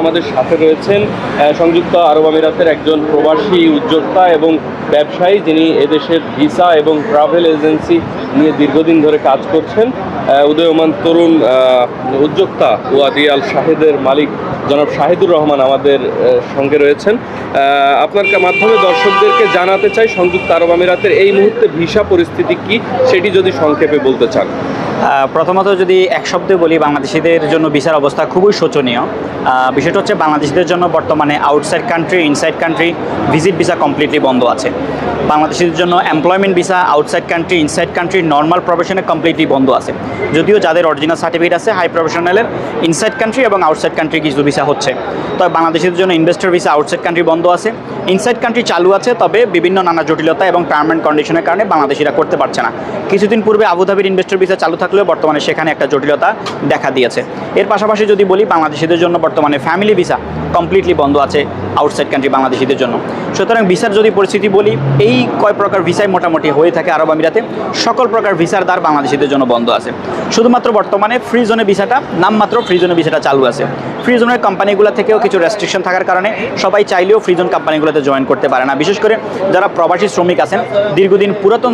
আমাদের সাথে রয়েছেন সংযুক্ত আরব আমিরাতের একজন প্রবাসী উদ্যোক্তা এবং ব্যবসায়ী যিনি এদেশের ভিসা এবং ট্রাভেল এজেন্সি নিয়ে দীর্ঘদিন ধরে কাজ করছেন। উদয়মান তরুণ উদ্যোক্তা ওয়াদি আল শাহেদের মালিক জনাব শাহিদুর রহমান আমাদের সঙ্গে রয়েছেন। আপনার মাধ্যমে দর্শকদেরকে জানাতে চাই, সংযুক্ত আরব আমিরাতের এই মুহূর্তে ভিসা পরিস্থিতি কি, সেটি যদি সংক্ষেপে বলতে চান। প্রথমত যদি এক শব্দে বলি, বাংলাদেশিদের জন্য ভিসার অবস্থা খুবই শোচনীয়। বিষয়টা হচ্ছে বাংলাদেশিদের জন্য বর্তমানে outside country inside country visit visa completely বন্ধ আছে। বাংলাদেশিদের জন্য employment visa outside country inside country normal প্রফেশনে কমপ্লিটলি বন্ধ আছে। যদিও যাদের অরিজিনাল সার্টিফিকেট আছে হাই প্রফেশনালের ইনসাইড কান্ট্রি এবং আউটসাইড কান্ট্রি কিছু ভিসা হচ্ছে। তবে বাংলাদেশিদের জন্য ইনভেস্টর ভিসা আউটসাইড কান্ট্রি বন্ধ আছে। ইনসাইড কান্ট্রি চালু আছে, তবে বিভিন্ন নানা জটিলতা এবং পারমানেন্ট কন্ডিশনের কারণে বাংলাদেশিরা করতে পারছে না। কিছুদিন পূর্বে আবুধাবির ইনভেস্টর ভিসা চালু থাকলেও বর্তমানে সেখানে একটা জটিলতা দেখা দিয়েছে। এর পাশাপাশি যদি বলি, বাংলাদেশিদের জন্য বর্তমানে ফ্যামিলি ভিসা কমপ্লিটলি বন্ধ আছে। আউটসাইড কান্ট্রি বাংলাদেশিদের জন্য। সুতরাং ভিসার যদি পরিস্থিতি বলি, এই কয় প্রকার ভিসাই মোটামুটি হয়ে থাকে আরব আমিরাতে। সকল প্রকার ভিসার দ্বার বাংলাদেশিদের জন্য বন্ধ আছে। শুধুমাত্র বর্তমানে ফ্রি জোনে ভিসাটা নামমাত্র ফ্রি জোনে ভিসাটা চালু আছে। ফ্রি জোনের কোম্পানিগুলো থেকেও কিছু রেস্ট্রিকশন থাকার কারণে সবাই চাইলেও ফ্রি জোন কোম্পানিগুলোতে জয়েন করতে পারে না। বিশেষ করে যারা প্রবাসী শ্রমিক আছেন, দীর্ঘদিন পুরাতন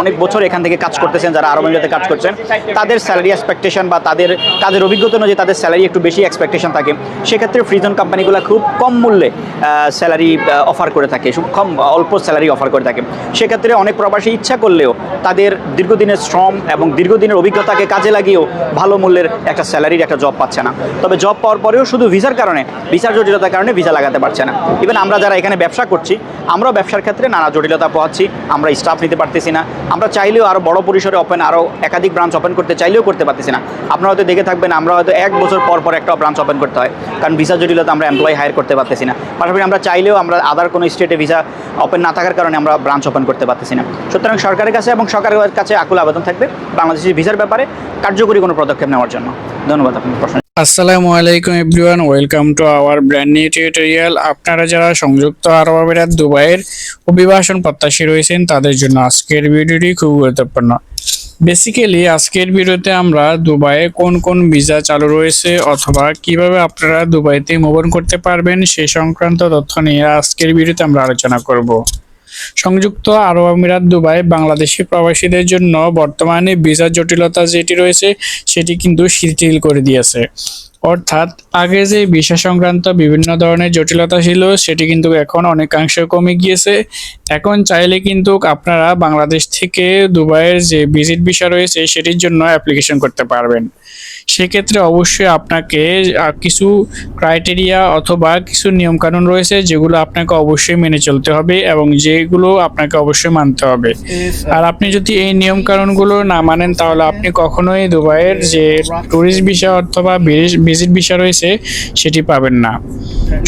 অনেক বছর এখান থেকে কাজ করতেছেন, যারা আরব আমিরাতে কাজ করছেন, তাদের স্যালারি এক্সপেকটেশন বা তাদের কাজের অভিজ্ঞতা অনুযায়ী তাদের স্যালারি একটু বেশি এক্সপেকটেশন থাকে। সেক্ষেত্রে ফ্রিজন কোম্পানিগুলো খুব কম মূল্যে স্যালারি অফার করে থাকে কম, অল্প স্যালারি অফার করে থাকে। সেক্ষেত্রে অনেক প্রবাসী ইচ্ছা করলেও তাদের দীর্ঘদিনের শ্রম এবং দীর্ঘদিনের অভিজ্ঞতাকে কাজে লাগিয়েও ভালো মূল্যের একটা স্যালারির একটা জব পাচ্ছে না। তবে জব পাওয়ার পরেও শুধু ভিসার কারণে, ভিসার জটিলতার কারণে ভিসা লাগাতে পারছে না। ইভেন আমরা যারা এখানে ব্যবসা করছি, আমরাও ব্যবসার ক্ষেত্রে নানা জটিলতা পোহাচ্ছি, আমরা স্টাফ নিতে পারতেছি না। আমরা চাইলেও আরও বড় পরিসরে ওপেন আরও একাধিক ব্রাঞ্চ ওপেন করতে চাইলেও করতে পারতেছি না। আপনারা হয়তো দেখে থাকবেন, আমরা হয়তো এক বছর পর পর একটা ব্রাঞ্চ ওপেন করতে হয়। কারণ ভিসা জটিলতা আমরা এমপ্লয় হায়ার করতে পারতেছি না। পাশাপাশি আমরা চাইলেও আমরা আদার কোনো স্টেটে ভিসা ওপেন না থাকার কারণে আমরা ব্রাঞ্চ ওপেন করতে পারতেছি না। সুতরাং সরকারের কাছে এবং সরকারের কাছে আকুল আবেদন থাকবে বাংলাদেশের ভিসার ব্যাপারে কার্যকরী কোনো পদক্ষেপ নেওয়ার জন্য। ধন্যবাদ আপনার প্রশ্ন। আসসালামু আলাইকুম everyone welcome to our brand new tutorial আপনারা যারা সংযুক্ত আরব আমিরাত দুবাইয়ের অভিবাসন প্রত্যাশী রয়েছেন, তাদের জন্য আজকের ভিডিওটি খুব গুরুত্বপূর্ণ। বেসিক্যালি আজকের ভিডিওতে আমরা দুবাইয়ে কোন কোন ভিসা চালু রয়েছে অথবা কীভাবে আপনারা দুবাইতে মোবন করতে পারবেন সে সংক্রান্ত তথ্য নিয়ে আজকের ভিডিওতে আমরা আলোচনা করব। সংযুক্ত আরব আমিরাত দুবাই বাংলাদেশি প্রবাসীদের জন্য বর্তমানে ভিসা জটিলতা যেটি রয়েছে, সেটি কিন্তু শিথিল করে দিয়েছে। অর্থাৎ আগে যে ভিসা সংক্রান্ত বিভিন্ন ধরনের জটিলতা ছিল, সেটি কিন্তু এখন অনেকাংশে কমে গিয়েছে। এখন চাইলে কিন্তু আপনারা বাংলাদেশ থেকে দুবাইয়ের যে ভিজিট ভিসা রয়েছে, সেটির জন্য অ্যাপ্লিকেশন করতে পারবেন। সেক্ষেত্রে অবশ্যই আপনাকে কিছু ক্রাইটেরিয়া অথবা কিছু নিয়মকানুন রয়েছে যেগুলো আপনাকে অবশ্যই মেনে চলতে হবে এবং যেগুলো আপনাকে অবশ্যই মানতে হবে। আর আপনি যদি এই নিয়ম কানুনগুলো না মানেন তাহলে আপনি কখনোই দুবাইয়ের যে ট্যুরিস্ট ভিসা অথবা ভিজিট ভিসা রয়েছে সেটি পাবেন না।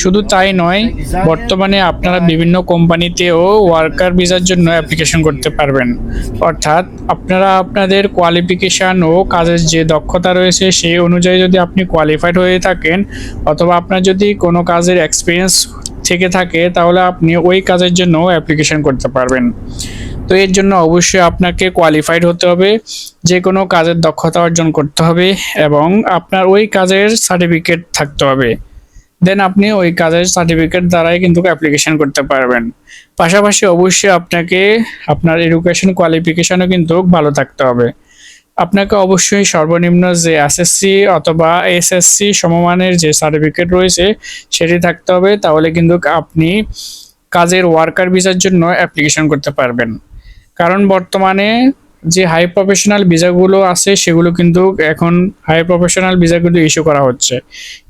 শুধু তাই নয় বর্তমানে আপনারা বিভিন্ন কোম্পানিতেও ওয়ার্কার ভিসার জন্য অ্যাপ্লিকেশন করতে পারবেন। অর্থাৎ আপনারা আপনাদের কোয়ালিফিকেশান ও কাজের যে দক্ষতা রয়েছে সেই অনুযায়ী যদি আপনি কোয়ালিফাইড হয়ে থাকেন অথবা আপনার যদি কোনো কাজের এক্সপিরিয়েন্স থেকে থাকে, তাহলে আপনি ওই কাজের জন্য অ্যাপ্লিকেশন করতে পারবেন। তো এর জন্য অবশ্যই আপনাকে কোয়ালিফাইড হতে হবে যে কোনো কাজের দক্ষতা অর্জন করতে হবে এবং আপনার ওই কাজের সার্টিফিকেট থাকতে হবে। দেন আপনি ওই কাজের সার্টিফিকেট দ্বারাই কিন্তু অ্যাপ্লিকেশন করতে পারবেন। পাশাপাশি অবশ্যই আপনাকে আপনার এডুকেশন কোয়ালিফিকেশনও কিন্তু ভালো থাকতে হবে। আপনাকে অবশ্যই সর্বনিম্ন যে এসএসসি অথবা এসএসসি সমমানের যে সার্টিফিকেট রয়েছে, সেটি থাকতে হবে। তাহলে কিন্তু আপনি কাজের ওয়ার্কার ভিসার জন্য অ্যাপ্লিকেশন করতে পারবেন। কারণ বর্তমানে যে হাই প্রফেশনাল ভিসাগুলো আছে, সেগুলো কিন্তু এখন হাই প্রফেশনাল ভিসাগুলো ইস্যু করা হচ্ছে।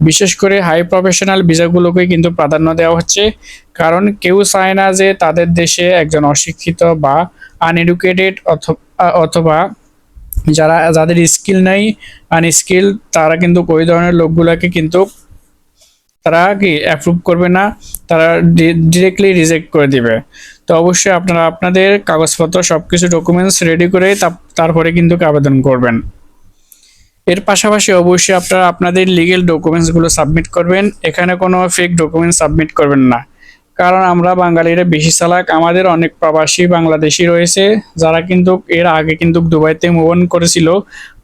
বিশেষ করে হাই প্রফেশনাল ভিসাগুলোকে কিন্তু প্রাধান্য দেওয়া হচ্ছে। কারণ কেউ চায় না যে তাদের দেশে একজন অশিক্ষিত বা আনএডুকেটেড অথবা যারা, যাদের স্কিল নাই আনস্কিল তারা কিন্তু ওই ধরনের লোকগুলোকে কিন্তু তারা কি অ্যাপ্রুভ করবে না, তারা ডিরেক্টলি রিজেক্ট করে দিবে। তো অবশ্যই আপনারা আপনাদের কাগজপত্র সব কিছু ডকুমেন্টস রেডি করে তারপরে কিন্তু আবেদন করবেন। এর পাশাপাশি অবশ্যই আপনারা আপনাদের লিগেল ডকুমেন্টসগুলো সাবমিট করবেন। এখানে কোনো ফেক ডকুমেন্ট সাবমিট করবেন না। কারণ আমরা বাঙালিরা বেশি চালাক, আমাদের অনেক প্রবাসী বাংলাদেশি রয়েছে, যারা কিন্তু এর আগে কিন্তু দুবাইতে মুভ অন করেছিল।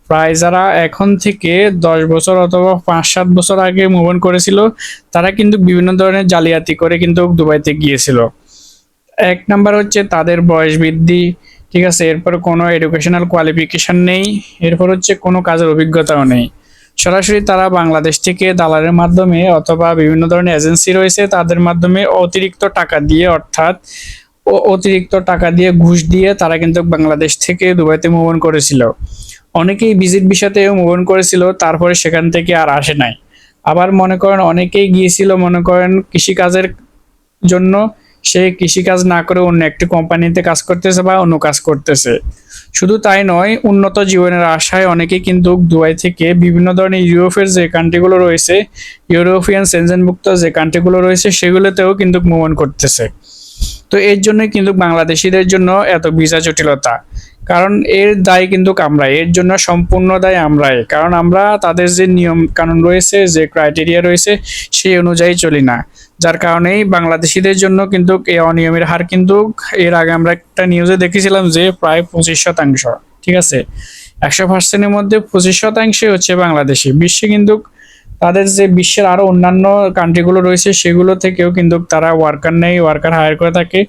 প্রায় যারা এখন থেকে দশ বছর অথবা পাঁচ সাত বছর আগে মুভ অন করেছিল, তারা কিন্তু বিভিন্ন ধরনের জালিয়াতি করে কিন্তু দুবাইতে গিয়েছিল। এক নাম্বার হচ্ছে তাদের বয়স বৃদ্ধি, ঠিক আছে? এরপর কোনো এডুকেশনাল কোয়ালিফিকেশন নেই, এরপর হচ্ছে কোনো কাজের অভিজ্ঞতাও নেই। সরাসরি তারা বাংলাদেশ থেকে দালালের মাধ্যমে অথবা বিভিন্ন ধরনের এজেন্সি রয়েছে, তাদের মাধ্যমে অতিরিক্ত টাকা দিয়ে অর্থাৎ অতিরিক্ত টাকা দিয়ে ঘুষ দিয়ে তারা কিন্তু বাংলাদেশ থেকে দুবাইতে মুভ অন করেছিল। অনেকেই ভিজিট ভিসাতেও মুভ অন করেছিল, তারপরে সেখান থেকে আর আসে নাই। আবার মনে করেন অনেকেই গিয়েছিল, মনে করেন কৃষিকাজের জন্য সে কৃষিকাজ না করে অন্য একটি কোম্পানিতে কাজ করতেছে বা অন্য কাজ করতেছে। শুধু তাই নয়, উন্নত জীবনের আশায় অনেকে কিন্তু দুবাই থেকে বিভিন্ন ধরনের ইউরোপের যে কান্ট্রিগুলো রয়েছে, ইউরোপিয়ান সেনজেনভুক্ত যে কান্ট্রিগুলো রয়েছে, সেগুলোতেও কিন্তু ভ্রমণ করতেছে। তো এর জন্যই কিন্তু বাংলাদেশিদের জন্য এত ভিসা জটিলতা। কারণ এর দায় কিন্তু আমরাই, এর জন্য সম্পূর্ণ দায় আমরাই। কারণ আমরা তাদের যে নিয়ম কানুন রয়েছে, যে ক্রাইটেরিয়া রয়েছে, সেই অনুযায়ী চলি না। যার কারণেই বাংলাদেশিদের জন্য কিন্তু এই অনিয়মের হার কিন্তু, এর আগে আমরা একটা নিউজে দেখেছিলাম যে প্রায় পঁচিশ শতাংশ, ঠিক আছে? একশো পার্সেন্টের মধ্যে পঁচিশ শতাংশই হচ্ছে বাংলাদেশি। বিশ্বে কিন্তু তাদের যে বিশ্বের আরও অন্যান্য কান্ট্রিগুলো রয়েছে, সেগুলো থেকেও কিন্তু তারা ওয়ার্কার নেই ওয়ার্কার হায়ার করে থাকে।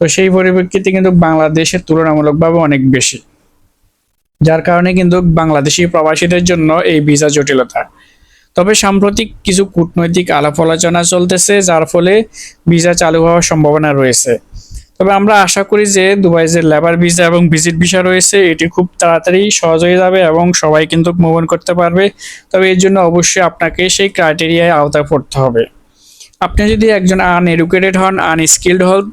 তো সেই পরিপ্রেক্ষিতে কিন্তু বাংলাদেশের তুলনামূলকভাবে অনেক বেশি। যার কারণে কিন্তু বাংলাদেশি প্রবাসীদের জন্য এই ভিসা জটিলতা। তবে সাম্প্রতিক কিছু কূটনৈতিক আলাপ আলোচনা চলতেছে, যার ফলে ভিসা চালু হওয়ার সম্ভাবনা রয়েছে। তবে আমরা আশা করি যে দুবাই যে লেবার ভিসা এবং ভিজিট ভিসা রয়েছে, এটি খুব তাড়াতাড়ি সহজ হয়ে যাবে এবং সবাই কিন্তু মুভ করতে পারবে। তবে এর জন্য অবশ্যই আপনাকে সেই ক্রাইটেরিয়ায় আওতায় পড়তে হবে। আপনি যদি একজন আনএডুকেটেড হন আনস্কিল্ড হন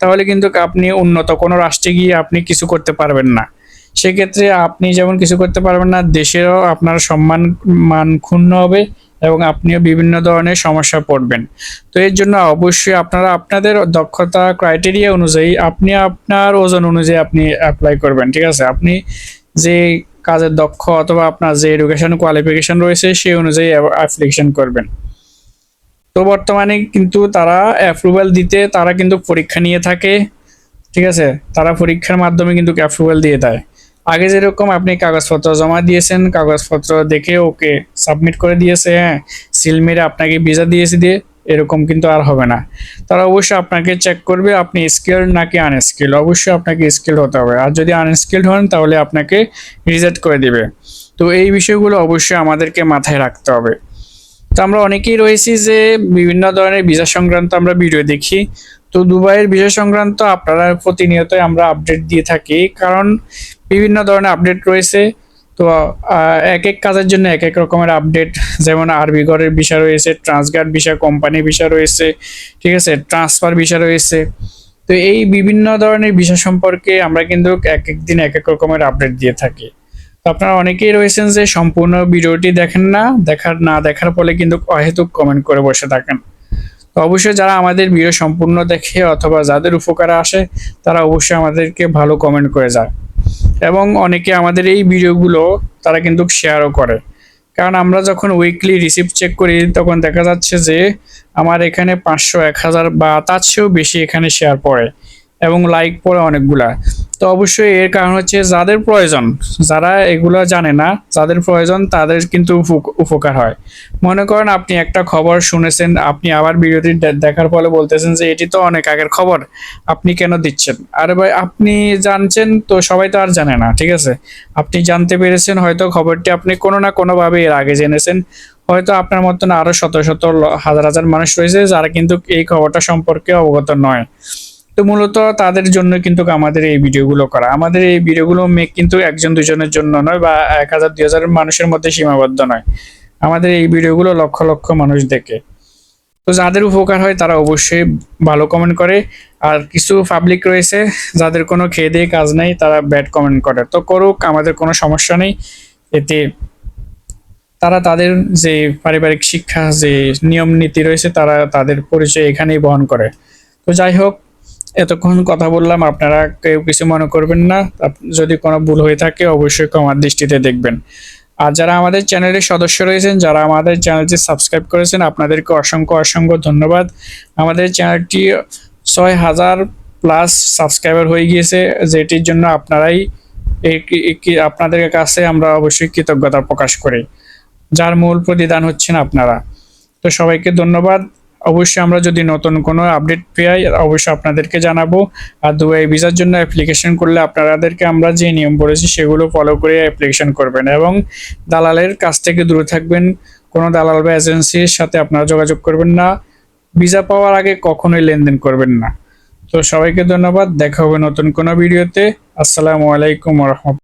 তাহলে কিন্তু আপনি উন্নত। কোনো রাষ্ট্রে গিয়ে আপনি কিছু করতে পারবেন না। সেক্ষেত্রে আপনি যেমন কিছু করতে পারবেন না, দেশেরও আপনার সম্মান, মান ক্ষুণ্ণ হবে এবং আপনিও বিভিন্ন ধরনের সমস্যা পড়বেন। তো এর জন্য অবশ্যই আপনারা আপনাদের দক্ষতা ক্রাইটেরিয়া অনুযায়ী আপনি আপনার ওজন অনুযায়ী আপনি অ্যাপ্লাই করবেন, ঠিক আছে? আপনি যে কাজের দক্ষ অথবা আপনার যে এডুকেশন কোয়ালিফিকেশন রয়েছে, সেই অনুযায়ী অ্যাপ্লিকেশন করবেন। তো বর্তমানে কিন্তু তারা অ্যাপ্রুভাল দিতে, তারা কিন্তু পরীক্ষা নিয়ে থাকে, ঠিক আছে? তারা পরীক্ষার মাধ্যমে কিন্তু অ্যাপ্রুভাল দিয়ে দেয়। আগে যেরকম আপনি কাগজপত্র জমা দিয়েছেন, কাগজপত্র দেখে ওকে সাবমিট করে দিয়েছে হ্যাঁ সিল মেরে আপনাকে ভিসা দিয়েছে দিয়ে, এরকম কিন্তু আর হবে না। তারা অবশ্যই আপনাকে চেক করবে, আপনি স্কিল্ড নাকি আনস্কিল্ড অবশ্যই আপনাকে স্কিল্ড হতে হবে। আর যদি আনস্কিল্ড হন, তাহলে আপনাকে রিজেক্ট করে দিবে। তো এই বিষয়গুলো অবশ্যই আমাদেরকে মাথায় রাখতে হবে। তো আমরা অনেকেই রয়েছি যে বিভিন্ন ধরনের ভিসা সংক্রান্ত আমরা ভিডিও দেখি। তো দুবাইয়ের ভিসা সংক্রান্ত আপনারা প্রতিনিয়তই আমরা আপডেট দিয়ে থাকি, কারণ বিভিন্ন ধরনের আপডেট রয়েছে। তো এক এক কাজের জন্য এক এক রকমের আপডেট যেমন আরবি ঘরের বিষয় রয়েছে ট্রান্সগার্ড বিষয় কোম্পানি বিষয় রয়েছে, ঠিক আছে? ট্রান্সফার বিষয় রয়েছে। তো এই বিভিন্ন ধরনের বিষয় সম্পর্কে আমরা কিন্তু এক এক দিন এক এক রকমের আপডেট দিয়ে থাকি। তো আপনারা অনেকেই রয়েছেন যে সম্পূর্ণ ভিডিওটি দেখেন না, দেখার না দেখার ফলে কিন্তু অহেতুক কমেন্ট করে বসে থাকেন। তো অবশ্যই যারা আমাদের ভিডিও সম্পূর্ণ দেখে অথবা যাদের উপকারে আসে, তারা অবশ্যই আমাদেরকে ভালো কমেন্ট করে যায়। এবং অনেকে আমাদের এই ভিডিওগুলো তারা কিন্তু শেয়ারও করে। কারণ আমরা যখন উইকলি রিসিপ্ট চেক করি, তখন দেখা যাচ্ছে যে, আমার এখানে পাঁচশো, এক হাজার বা তার চেয়েও বেশি এখানে শেয়ার পড়ে। এবং লাইক পড়ে অনেকগুলা। তো অবশ্যই এর কারণ হচ্ছে যাদের প্রয়োজন, যারা এগুলো জানে না, যাদের প্রয়োজন তাদের কিন্তু উপ- উপকার হয়। মনে করেন আপনি একটা খবর শুনেছেন, আপনি আবার ভিডিওটি দেখার ফলে বলতেছেন যে এটি তো অনেক আগের খবর, আপনি কেন দিচ্ছেন? আরে ভাই, আপনি জানছেন তো সবাই তো আর জানে না, ঠিক আছে? আপনি জানতে পেরেছেন, হয়তো খবরটি আপনি কোনো না কোনোভাবে এর আগে জেনেছেন। হয়তো আপনার মতন আরও শত শত হাজার হাজার মানুষ রয়েছে যারা কিন্তু এই খবরটা সম্পর্কে অবগত নয়। তো মূলত তাদের জন্য কিন্তু আমাদের এই ভিডিওগুলো করা। আমাদের এই ভিডিওগুলো মেক কিন্তু একজন দুজনের জন্য নয় বা এক হাজার, দুই হাজার মানুষের মধ্যে সীমাবদ্ধ নয়। আমাদের এই ভিডিওগুলো লক্ষ লক্ষ মানুষ দেখে। তো যাদের উপকার হয় তারা অবশ্যই ভালো কমেন্ট করে। আর কিছু পাবলিক রয়েছে যাদের কোনো খেয়ে দিয়ে কাজ নেই তারা ব্যাড কমেন্ট করে। তো করুক, আমাদের কোনো সমস্যা নেই। এতে তারা তাদের যে পারিবারিক শিক্ষা, যে নিয়ম নীতি রয়েছে তারা তাদের পরিচয় এখানেই বহন করে। তো যাই হোক এতক্ষণ কথা বললাম, আপনারা কেউ কিছু মনে করবেন না। যদি কোনো ভুল হয়ে থাকে, অবশ্যই ক্ষমার দৃষ্টিতে দেখবেন। আর যারা আমাদের চ্যানেলের সদস্য রয়েছেন, যারা আমাদের চ্যানেলটি সাবস্ক্রাইব করেছেন, আপনাদেরকে অসংখ্য অসংখ্য ধন্যবাদ। আমাদের চ্যানেলটি ছয় হাজার প্লাস সাবস্ক্রাইবার হয়ে গিয়েছে, যেটির জন্য আপনারাই আপনাদের কাছে আমরা অবশ্যই কৃতজ্ঞতা প্রকাশ করি। যার মূল প্রতিদান হচ্ছেন আপনারা। তো সবাইকে ধন্যবাদ। অবশ্যই আমরা যদি নতুন কোনো আপডেট পাই অবশ্যই আপনাদেরকে জানাব। আর দুবাই ভিসার জন্য অ্যাপ্লিকেশন করলে আপনাদেরকে আমরা যে নিয়ম বলেছি, সেগুলো ফলো করে অ্যাপ্লিকেশন করবেন। এবং দালালের কাছ থেকে দূরে থাকবেন, কোনো দালাল বা এজেন্সির সাথে আপনারা যোগাযোগ করবেন না। ভিসা পাওয়ার আগে কখনোই লেনদেন করবেন না। তো সবাইকে ধন্যবাদ, দেখা হবে নতুন কোনো ভিডিওতে। আসসালামু আলাইকুম রহমতুল্লাহ।